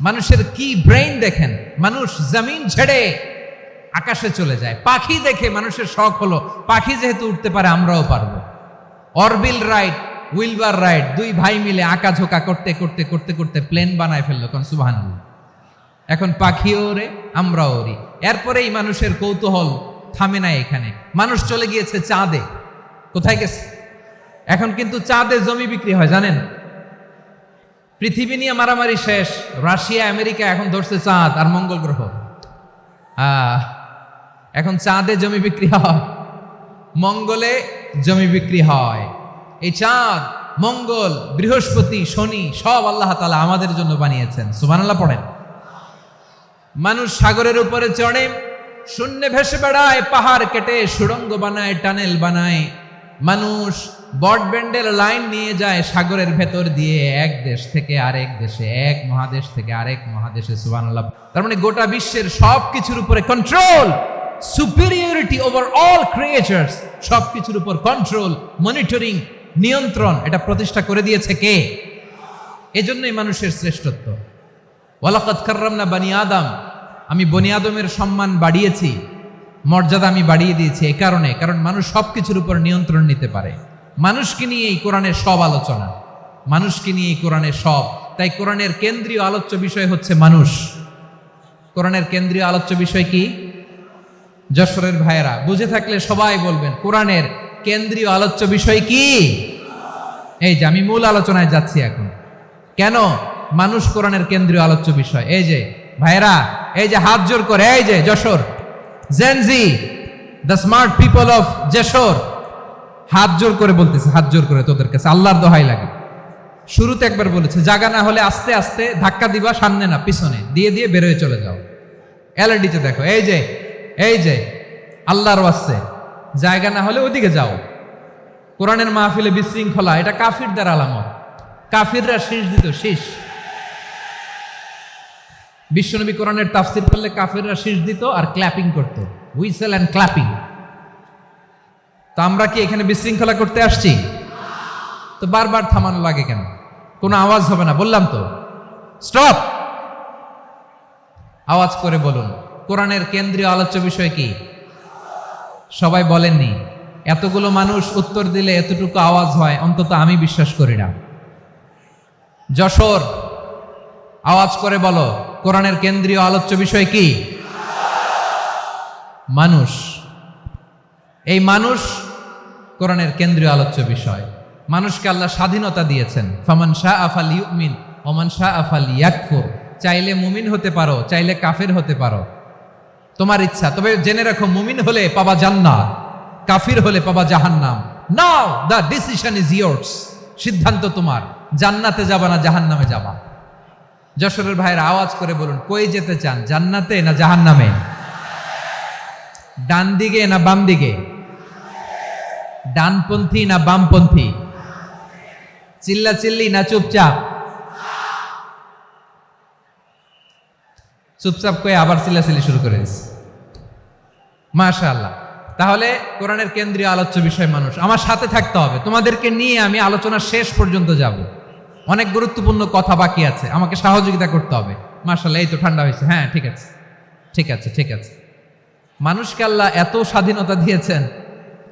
মানুষের কি ব্রেইন দেখেন? মানুষ জমিন ছেড়ে আকাশে চলে যায়। পাখি দেখে মানুষের শখ হলো, পাখি যেহেতু উঠতে পারে আমরাও পারব। অরবিল রাইড, উইলবার রাইড, দুই ভাই মিলে আঁকা ঝোঁকা করতে করতে করতে করতে প্লেন বানায় ফেলল কোন সুবাহান এখন পাখিও ওরে, আমরাও ওরি। এরপরেই মানুষের কৌতূহল থামে না এখানে। মানুষ চলে গিয়েছে চাঁদে। কোথায় গেছে? এখন কিন্তু চাঁদে জমি বিক্রি হয়, জানেন? পৃথিবী নিয়ে মারামারি শেষ, রাশিয়া, আমেরিকা এখন ধরছে চাঁদ আর মঙ্গল গ্রহ। এখন চাঁদে জমি বিক্রি হয়, মঙ্গলে জমি বিক্রি হয়। এই চাঁদ, মঙ্গল, বৃহস্পতি, শনি সব আল্লাহ তালা আমাদের জন্য বানিয়েছেন। সুবহানাল্লাহ পড়েন। মানুষ সাগরের উপরে চড়ে, শূন্যে ভেসে বেড়ায়, পাহাড় কেটে, সুড়ঙ্গ বানায়, টানেল বানায়। মানুষ ব্রডব্যান্ডের লাইন নিয়ে যায় সাগরের ভেতর দিয়ে এক দেশ থেকে আরেক দেশে, এক মহাদেশ থেকে আরেক মহাদেশে, সুবহানাল্লাহ। তার মানে গোটা বিশ্বের সব কিছুর উপরে control superiority over all creatures সব কিছুর উপর কন্ট্রোল মনিটরিং নিয়ন্ত্রণ, এটা প্রতিষ্ঠা করে দিয়েছে কে? এজন্যই মানুষের শ্রেষ্ঠত্ব। ওয়ালাকাত কার্রামনা বানি আদম, আমি বনি আদমের সম্মান বাড়িয়েছি, মর্যাদা আমি বাড়িয়ে দিয়েছি এ কারণে, কারণ মানুষ সব কিছুর উপর নিয়ন্ত্রণ নিতে পারে। মানুষকে নিয়ে এই কোরআনের সব আলোচনা, মানুষকে নিয়ে এই কোরআনের সব। তাই কোরআনের কেন্দ্রীয় আলোচ্য বিষয় হচ্ছে মানুষ। কোরআনের কেন্দ্রীয় আলোচ্য বিষয় কি? যশোরের ভাইয়েরা, বুঝে থাকলে সবাই বলবেন, কোরআনের কেন্দ্রীয় আলোচ্য বিষয় কি? এই যে, আমি মূল আলোচনায় যাচ্ছি এখন। কেন মানুষ কোরআনের কেন্দ্রীয় আলোচ্য বিষয়? এই যে ভাইরা এই যে, হাত জোর করে, এই যে, Jessore. Gen Z the smart people of Jessore. হাত জোর করে বলতেছে, হাত জোর করে তোদের কাছে, আল্লাহর দোহাই লাগে। শুরুতে একবার বলেছে, জাগা না হলে আস্তে আস্তে ধাক্কা দিবা, সামনে না, পিছনে, দিয়ে দিয়ে বেরোয় চলে যাও। এলআইডিতে দেখো, এই যে এই যে, আল্লাহর ওয়াস্তে, জায়গা না হলে ওদিকে যাও। কোরআনের মাহফিলে বিশৃঙ্খলা, এটা কাফিরদের আলামত। কাফিররা শীষ দিত, শীষ। বিশ্বনবী কোরআনের তাফসির করলে কাফিররা শীষ দিত আর ক্ল্যাপিং করত। হুইসেল অ্যান্ড ক্ল্যাপিং তো আমরা কি এখানে বিশৃঙ্খলা করতে আসছি? তো বারবার থামানো লাগে কেন? কোনো আওয়াজ হবে না, বললাম তো। স্টপ! আওয়াজ করে বলুন, কোরআনের কেন্দ্রীয় আলোচ্য বিষয় কি? সবাই বলেননি, এতগুলো মানুষ উত্তর দিলে এতটুকু আওয়াজ হয়, অন্তত আমি বিশ্বাস করি না। যশোর, আওয়াজ করে বলো, কোরআনের কেন্দ্রীয় আলোচ্য বিষয় কি? মানুষ। এই মানুষ কোরআনের কেন্দ্রীয় আলোচ্য বিষয়। মানুষকে আল্লাহ স্বাধীনতা দিয়েছেন। ফামান শাহ আফাল ইউমিন ওমান শাহ আফাল ইয়াকফুর চাইলে মুমিন হতে পারো, চাইলে কাফের হতে পারো। তোমার ইচ্ছা, তবে জেনে রাখো, মুমিন হলে পাবা জান্নাত, কাফির হলে পাবা জাহান্নাম। Now the decision is yours সিদ্ধান্ত তোমার, জান্নাতে যাবা না জাহান্নামে যাবা। যশোরের ভাইয়ের আওয়াজ করে বলুন, কই যেতে চান, জান্নাতে না জাহান্নামে? ডান দিকে না বাম দিকে? ডানপন্থী না বামপন্থী? চিল্লা চিল্লি না চুপচাপ? চুপচাপ করে আবার চিল্লাচিল্লি শুরু করে দিচ্ছে মাশা আল্লাহ তাহলে কোরআনের কেন্দ্রীয় আলোচ্য বিষয় মানুষ, আমার সাথে থাকতে হবে। তোমাদেরকে নিয়ে আমি আলোচনা শেষ পর্যন্ত যাব। অনেক গুরুত্বপূর্ণ কথা বাকি আছে, আমাকে সহযোগিতা করতে হবে। মাশাল্লাহ এই তো ঠান্ডা হয়েছে। হ্যাঁ ঠিক আছে। ঠিক আছে ঠিক আছে। মানুষকে আল্লাহ এত স্বাধীনতা দিয়েছেন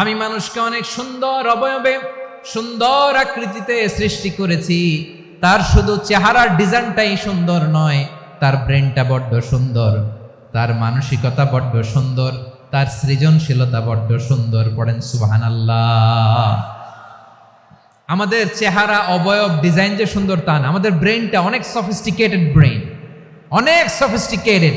আমি মানুষকে অনেক সুন্দর অবয়বে, সুন্দর আকৃতিতে সৃষ্টি করেছি। তার শুধু চেহারার ডিজাইনটাই সুন্দর নয়, তার ব্রেনটা বড্ড সুন্দর, তার মানসিকতা বড্ড সুন্দর, তার সৃজনশীলতা বড্ড সুন্দর, পড়েন সুবাহান আল্লাহ আমাদের চেহারা, অবয়ব, ডিজাইন যে সুন্দর তা না, আমাদের ব্রেনটা অনেক সফিস্টিকেটেড ব্রেন অনেক সফিস্টিকেটেড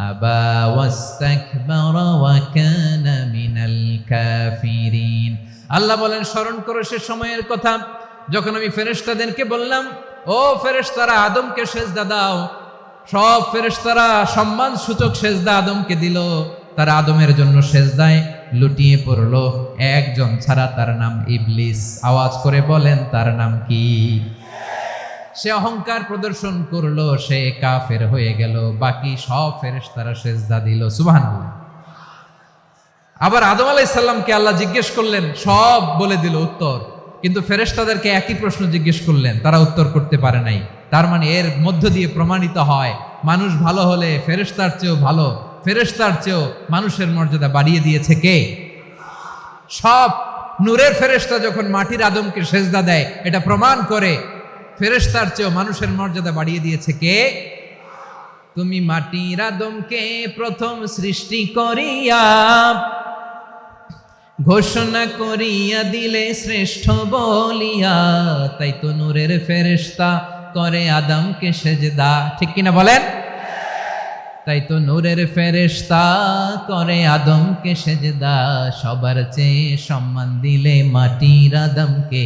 أَبَى وَاسْتَكْبَرَ وَكَانَ مِنَ الْكَافِرِينَ আল্লাহ বলেন স্মরণ করো সে সময়ের কথা যখন আমি ফেরেশতাদেরকে বললাম ও ফেরেশতারা আদমকে সেজদা দাও সব ফেরেশতারা সম্মান সূচক সেজদা আদমকে দিল তারা আদমের জন্য সেজদায় লুটিয়ে পড়লো একজন ছাড়া তার নাম ইবলিস আওয়াজ করে বলেন তার নাম কি সে অহংকার প্রদর্শন করল, সে কাফের হয়ে গেল, বাকি সব ফেরেশতারা সেজদা দিল, সুবহানাল্লাহ। আবার আদম আলাইসাল্লামকে আল্লাহ জিজ্ঞেস করলেন, সব বলে দিল উত্তর। কিন্তু ফেরেশতাদেরকে একই প্রশ্ন জিজ্ঞেস করলেন, তারা উত্তর করতে পারে নাই। তার মানে এর মধ্য দিয়ে প্রমাণিত হয়, মানুষ ভালো হলে ফেরেশতার চেয়েও ভালো, ফেরেশতার চেয়েও মানুষের মর্যাদা বাড়িয়ে দিয়েছে কে? সব নূরের ফেরেশতা যখন মাটির আদমকে সেজদা দেয়, এটা প্রমাণ করে ফেরেশতার চেয়েও মানুষের মর্যাদা বাড়িয়ে দিয়েছে কে? তুমি মাটির আদমকে প্রথম সৃষ্টি করিয়া, ঘোষণা করিয়া দিলে শ্রেষ্ঠ বলিয়া, তাই তো নূরের ফেরেশতা করে আদমকে সেজদা। ঠিক কিনা বলেন? তাই তো নূরের ফেরেশতা করে আদমকে সেজদা। সবার চেয়ে সম্মান দিলে মাটির আদমকে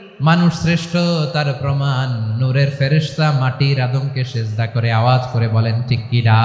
মানুষ শ্রেষ্ঠ, তার প্রমাণ। নূরের ফেরেস্তা মাটির আদমকে সেজদা করে আওয়াজ করে বলেন, ঠিক কিরা